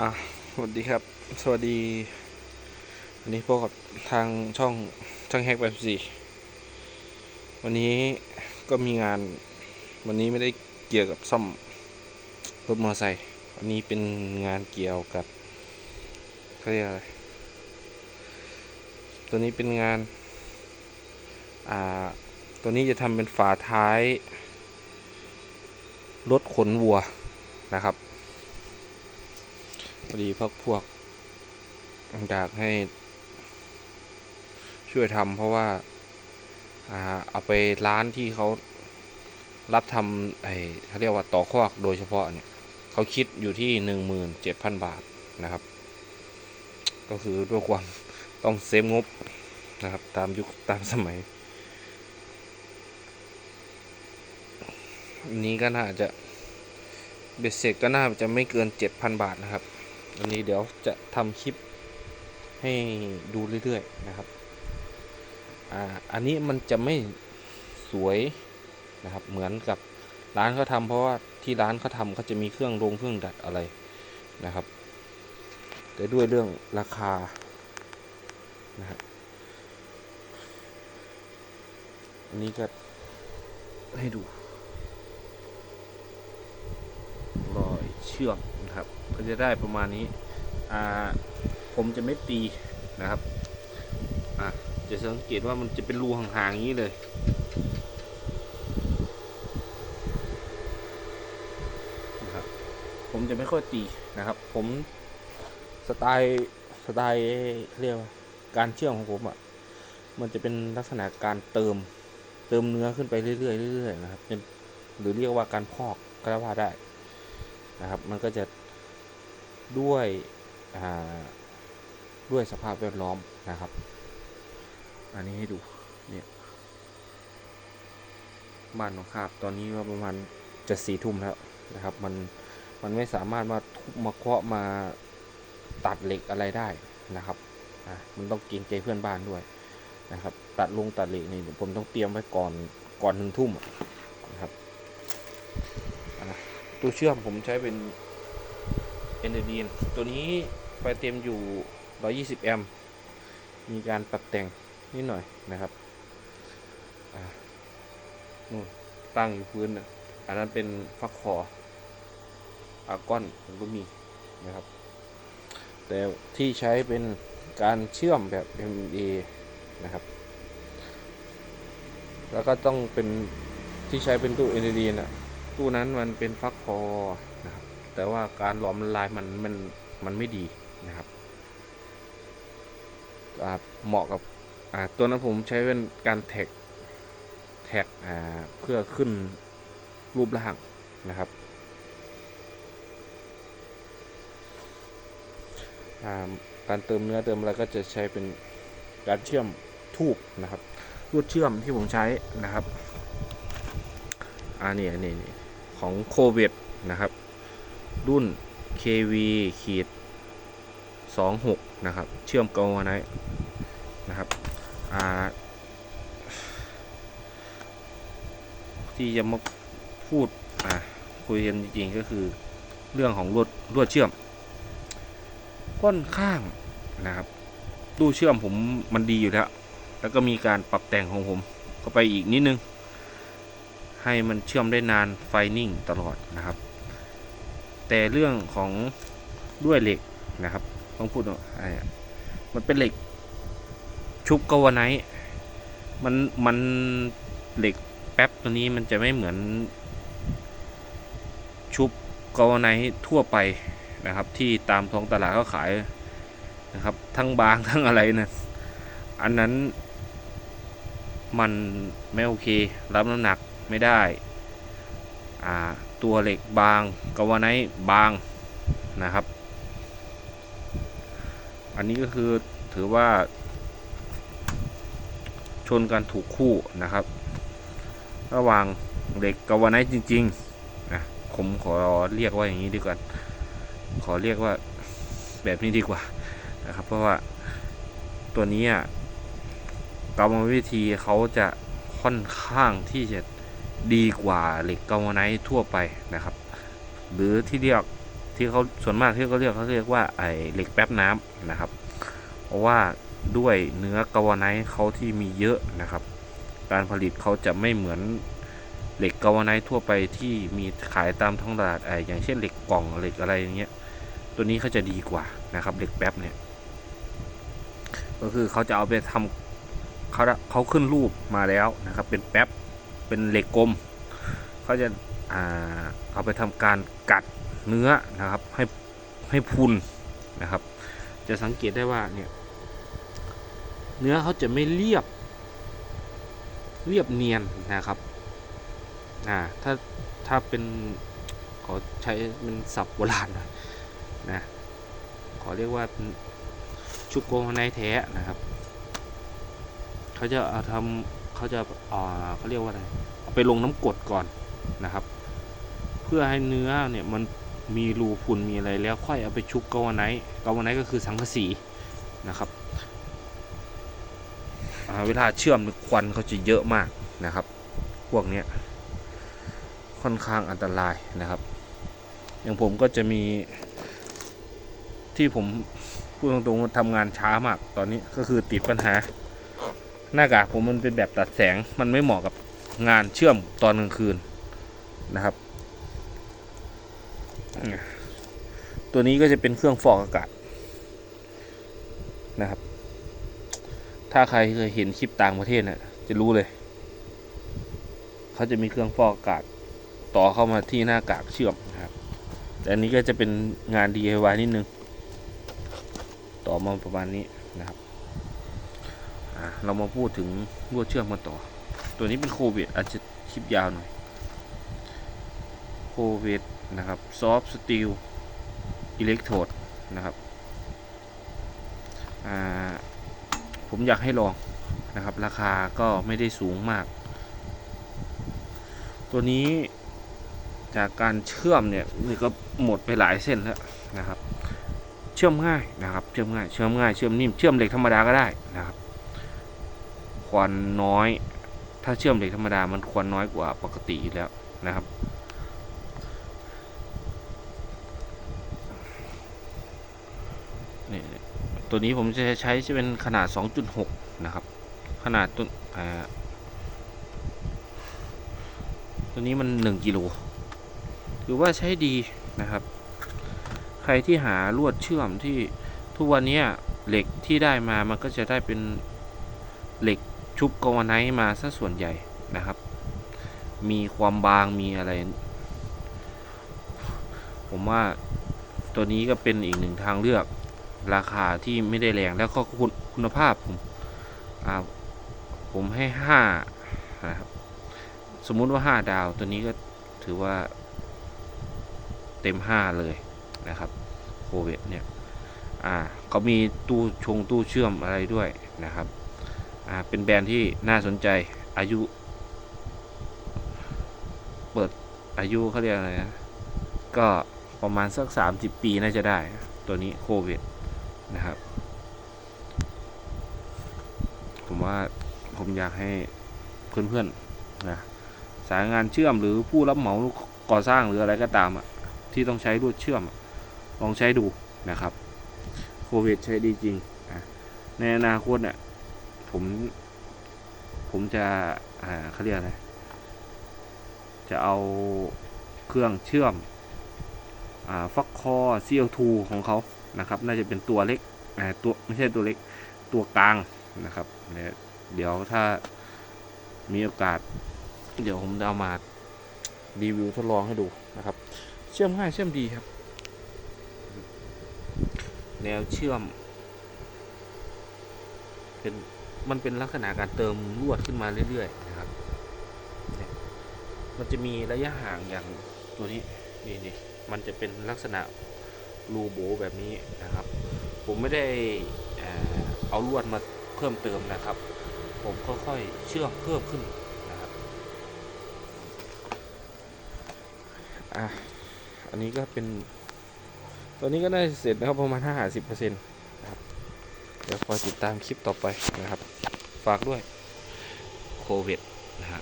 อะสวัสดีครับ สวัสดีวันนี้พบกับทางช่องช่างแฮกแบบสี่วันนี้ก็มีงาน วันนี้ไม่ได้เกี่ยวกับซ่อมรถมอเตอร์ไซค์วันนี้เป็นงานเกี่ยวกับเขาเรียกอะไรตัวนี้เป็นงาน อ่า ตัวนี้จะทำเป็นฝาท้ายรถขนวัวนะครับ อดีพักพวกอยากให้ช่วยทำเพราะว่าเอาไปร้านที่เขารับทำไอ้เขาเรียกว่าต่อคอกโดยเฉพาะเนี่ยเขาคิดอยู่ที่หนึ่งหมื่นเจ็ดพันบาทนะครับ ก็คือด้วยความต้องเซฟงบนะครับ ตามยุคตามสมัย นี้ก็น่าจะเบ็ดเสร็จก็น่าจะไม่เกิน7,000บาทนะครับ อันนี้เดี๋ยวจะทำคลิปให้ดูเรื่อยๆนะครับ อ่า อันนี้มันจะไม่สวยนะครับ เหมือนกับร้านเขาทำเพราะว่าที่ร้านเขาทำเขาจะมีเครื่องลงเครื่องดัดอะไรนะครับ แต่ด้วยเรื่องราคานะครับอันนี้ก็ให้ดูรอยเชื่อม นะครับ ก็จะได้ประมาณนี้อ่าผมจะไม่ตีนะครับอะจะสังเกตว่ามันจะเป็นรูห่างๆอย่างนี้เลยนะครับผมจะไม่ค่อยตีนะครับ ผมสไตล์สไตล์เรียกว่าการเชื่อมของผมอะ่ะมันจะเป็นลักษณะการเติมเติมเนื้อขึ้นไปเรื่อยๆเรื่อยๆนะครับเป็นหรือเรียกว่าการพอกก็ว่าได้นะครับ มันก็จะ ด้วยด้วยสภาพแวดล้อมนะครับ อันนี้ให้ดูเนี่ยบ้านของคาบตอนนี้ก็ประมาณจะสี่ทุ่มแล้วนะครับ มันมันไม่สามารถมาทุบมาเคาะมาตัดเหล็กอะไรได้นะครับอะมันต้องเกรงใจเพื่อนบ้านด้วยนะครับ ตัดลงตัดเหล็กนี่ผมต้องเตรียมไว้ก่อนก่อนหนึ่งทุ่มนะครับตัวเชื่อมผมใช้เป็น เอเนดีนตัวนี้ไฟเต็มอยู่ 120 แอมป์มีการปรับแต่งนิดหน่อยนะครับนู่นตั้งอยู่พื้นนะอันนั้นเป็นฟักคออาก้อนผมก็มีนะครับ แต่ที่ใช้เป็นการเชื่อมแบบ MA นะครับ แล้วก็ต้องเป็นที่ใช้เป็นตู้ NAD น่ะตู้นั้นมันเป็นฟักคอนะครับ แต่ว่าการหลอมละลายมันมันมันไม่ดีนะครับเหมาะกับตัวนั้นผมใช้เป็นการแท็กแท็กเพื่อขึ้นรูปร่างนะครับการเติมเนื้อเติมอะไรก็จะใช้เป็นการเชื่อมทูบนะครับรูดเชื่อมที่ผมใช้นะครับ อ่านี่นี่นี่ของโคเวดนะครับ รุ่น KV ขีด26 นะครับ เชื่อมกาวไนท์นะครับที่จะมาพูดคุยกันจริงๆก็คือเรื่องของลวดลวดเชื่อมค่อนข้างนะครับตู้เชื่อมผมมันดีอยู่แล้วแล้วก็มีการปรับแต่งของผมก็ไปอีกนิดนึง ให้มันเชื่อมได้นานไฟนิ่งตลอดนะครับ แต่เรื่องของด้วยเหล็กนะครับ ต้องพูดว่ามันเป็นเหล็กชุบกาวไนท์มันมันเหล็กแป๊บตัวนี้มันจะไม่เหมือนชุบกาวไนท์ทั่วไปนะครับ ที่ตามท้องตลาดเขาขายนะครับ ทั้งบางทั้งอะไรนะอันนั้นมันไม่โอเค รับน้ำหนักไม่ได้ อ่า ตัวเหล็กบางกาวไนบางนะครับ อันนี้ก็คือถือว่า ชนกันถูกคู่นะครับ ระหว่างเหล็กกาวไนจริงๆนะผมขอเรียกว่าอย่างนี้ดีกว่า ขอเรียกว่าแบบนี้ดีกว่านะครับ เพราะว่าตัวนี้อะกรรมวิธีเขาจะค่อนข้างที่จะ ดีกว่าเหล็กกาวาไนท์ทั่วไปนะครับ หรือที่เรียกที่เขาส่วนมากที่เขาเรียกเขาเรียกว่าไอเหล็กแป๊บน้ำนะครับ เพราะว่าด้วยเนื้อกาวาไนท์เขาที่มีเยอะนะครับ การผลิตเขาจะไม่เหมือนเหล็กกาวาไนท์ทั่วไปที่มีขายตามท้องตลาดไออย่างเช่นเหล็กกล่องเหล็กอะไรอย่างเงี้ยตัวนี้เขาจะดีกว่านะครับเหล็กแป๊บเนี่ยก็คือเขาจะเอาไปทำเขาเขาขึ้นรูปมาแล้วนะครับ เป็นแป๊บ เป็นเหล็กกลมเขาจะอาเอาไปทำการกัดเนื้อนะครับ ให้ให้พุนนะครับ จะสังเกตได้ว่าเนี่ยเนื้อเขาจะไม่เรียบ เรียบเนียนนะครับอ่าถ้าถ้าเป็นขอใช้เป็นศัพท์โบราณหน่อยนะขอเรียกว่าชุกโกในแท้นะครับ เขาจะเอาทำเขาจะ เขาเรียกว่าอะไรเอาไปลงน้ำกดก่อนนะครับ เพื่อให้เนื้อเนี่ยมันมีรูพุนมีอะไรแล้วค่อยเอาไปชุบกาวไนท์กาวไนท์ก็คือสังกะสีนะครับเวลาเชื่อมควันเขาจะเยอะมากนะครับ พวกเนี้ยค่อนข้างอันตรายนะครับ อย่างผมก็จะมีที่ผมพูดตรงๆทำงานช้ามากตอนนี้ก็คือติดปัญหา หน้ากากผมมันเป็นแบบตัดแสงมันไม่เหมาะกับงานเชื่อมตอนกลางคืนนะครับ ตัวนี้ก็จะเป็นเครื่องฟอกอากาศนะครับ ถ้าใครเคยเห็นคลิปต่างประเทศน่ะจะรู้เลย เขาจะมีเครื่องฟอกอากาศต่อเข้ามาที่หน้ากากเชื่อมนะครับ แต่อันนี้ก็จะเป็นงาน DIY นิดนึง ต่อมาประมาณนี้ เรามาพูดถึงลวดเชื่อมกันต่อ ตัวนี้เป็นโควิดอาจจะคลิปยาวหน่อย โควิดนะครับ ซอฟต์สตีลอิเล็กโทรดนะครับผมอยากให้ลองนะครับ ราคาก็ไม่ได้สูงมาก ตัวนี้จากการเชื่อมเนี่ยนี่ก็หมดไปหลายเส้นแล้วนะครับ เชื่อมง่ายนะครับ เชื่อมง่าย เชื่อมง่าย เชื่อมนิ่ม เชื่อมเหล็กธรรมดาก็ได้นะครับ ควันน้อย ถ้าเชื่อมเหล็กธรรมดามันควันน้อยกว่าปกติอยู่แล้วนะครับนี่ตัวนี้ผมจะใช้จะเป็นขนาด 2.6 นะครับ ขนาดตัวตัวนี้มัน 1 กิโลถือว่าใช้ดีนะครับ ใครที่หาลวดเชื่อมที่ทุกวันนี้เหล็กที่ได้มามันก็จะได้เป็นเหล็ก ชุบกาวไนท์มาซะส่วนใหญ่นะครับ มีความบางมีอะไร ผมว่าตัวนี้ก็เป็นอีกหนึ่งทางเลือก ราคาที่ไม่ได้แรงแล้วก็คุณคุณภาพผมอ่าผมให้ห้านะครับสมมุติว่าห้าดาวตัวนี้ก็ถือว่าเต็มห้าเลยนะครับโคเวตเนี่ยอ่าเขามีตู้ชงตู้เชื่อมอะไรด้วยนะครับ เป็นแบรนด์ที่น่าสนใจอายุ เปิดอายุเขาเรียกอะไรนะ ก็ประมาณสักสามสิบปีน่าจะได้ ตัวนี้โควิดนะครับ ผมว่าผมอยากให้เพื่อนๆนะสายงานเชื่อมหรือผู้รับเหมาก่อสร้างหรืออะไรก็ตามอะที่ต้องใช้ลวดเชื่อม ลองใช้ดูนะครับ โควิดใช้ดีจริง ในอนาคตเนี่ย ผม ผมจะอ่าเขาเรียกอะไร จะเอาเครื่องเชื่อม อ่าฟักคอ CO2 ของเขานะครับ น่าจะเป็นตัวเล็กอ่าตัวไม่ใช่ตัวเล็กตัวกลางนะครับเนี่ยเดี๋ยวถ้ามีโอกาส เดี๋ยวผมจะเอามารีวิวทดลองให้ดูนะครับ เชื่อมง่ายเชื่อมดีครับแนวเชื่อม เป็น มันเป็นลักษณะการเติมลวดขึ้นมาเรื่อยๆนะครับ มันจะมีระยะห่างอย่างตัวนี้นี่นี่มันจะเป็นลักษณะรูโบแบบนี้นะครับ ผมไม่ได้เอาลวดมาเพิ่มเติมนะครับ ผมค่อยๆเชื่อมเพิ่มขึ้นนะครับอะอันนี้ก็เป็นตัวนี้ก็ได้เสร็จนะครับประมาณ50%นะครับ เดี๋ยวคอยติดตามคลิปต่อไปนะครับ ฝากด้วยโควิดนะฮะ